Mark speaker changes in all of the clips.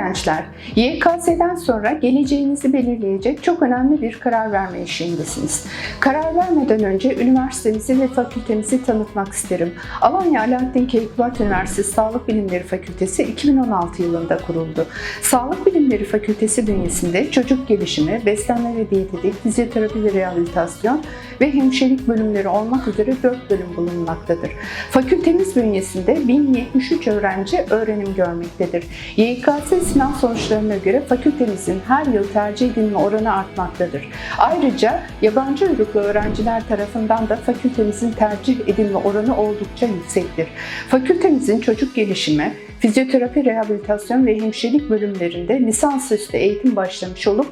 Speaker 1: gençler, YKS'den sonra geleceğinizi belirleyecek çok önemli bir karar verme eşiğindesiniz. Karar vermeden önce üniversitemizi ve fakültemizi tanıtmak isterim. Alanya Alaaddin Keykubat Üniversitesi Sağlık Bilimleri Fakültesi 2016 yılında kuruldu. Sağlık Bilimleri Fakültesi bünyesinde çocuk gelişimi, beslenme ve diyetetik, fizyoterapi ve rehabilitasyon ve hemşirelik bölümleri olmak üzere 4 bölüm bulunmaktadır. Fakültemiz bünyesinde 1073 öğrenci öğrenim görmektedir. YKS sınav sonuçlarına göre fakültemizin her yıl tercih edilme oranı artmaktadır. Ayrıca yabancı uyruklu öğrenciler tarafından da fakültemizin tercih edilme oranı oldukça yüksektir. Fakültemizin çocuk gelişimi, fizyoterapi, rehabilitasyon ve hemşirelik bölümlerinde lisansüstü eğitim başlamış olup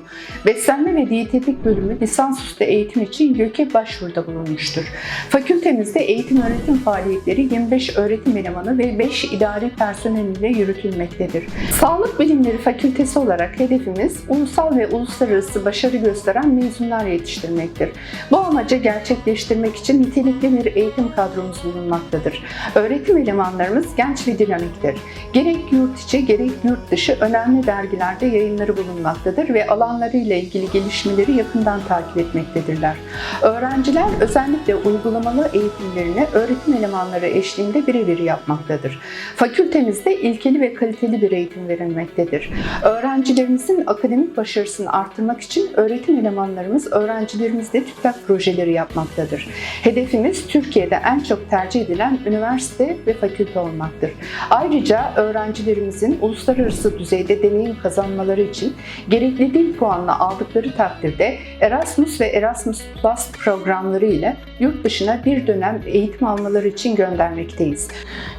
Speaker 1: beslenme ve diyetetik bölümü lisansüstü eğitim için YÖK'e başvuruda bulunmuştur. Fakültemizde eğitim öğretim faaliyetleri 25 öğretim elemanı ve 5 idari personel ile yürütülmektedir. Sağlık Bilimleri Fakültesi olarak hedefimiz ulusal ve uluslararası başarı gösteren mezunlar yetiştirmektir. Bu amacı gerçekleştirmek için nitelikli bir eğitim kadromuz bulunmaktadır. Öğretim elemanlarımız genç ve dinamiktir. Gerek yurt içi gerek yurt dışı önemli dergilerde yayınları bulunmaktadır ve alanlarıyla ilgili gelişmeleri yakından takip etmektedirler. Öğrenciler özellikle uygulamalı eğitimlerini öğretim elemanları eşliğinde birebir yapmaktadır. Fakültemizde ilkeli ve kaliteli bir eğitim verilmektedir. Öğrencilerimizin akademik başarısını arttırmak için öğretim elemanlarımız öğrencilerimizle TÜKTAK projeleri yapmaktadır. Hedefimiz Türkiye'de en çok tercih edilen üniversite ve fakülte olmaktır. Ayrıca öğrencilerimizin uluslararası düzeyde deneyim kazanmaları için gerekli dil puanını aldıkları takdirde Erasmus ve Erasmus Plus programları ile yurt dışına bir dönem eğitim almaları için göndermekteyiz.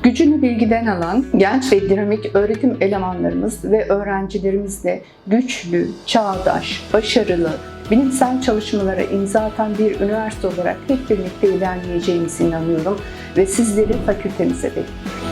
Speaker 1: Gücünü bilgiden alan genç ve dinamik öğretim elemanlarımız ve öğrencilerimizle güçlü, çağdaş, başarılı, bilimsel çalışmalara imza atan bir üniversite olarak hep birlikte ilerleyeceğimize inanıyorum ve sizleri fakültemize bekliyorum.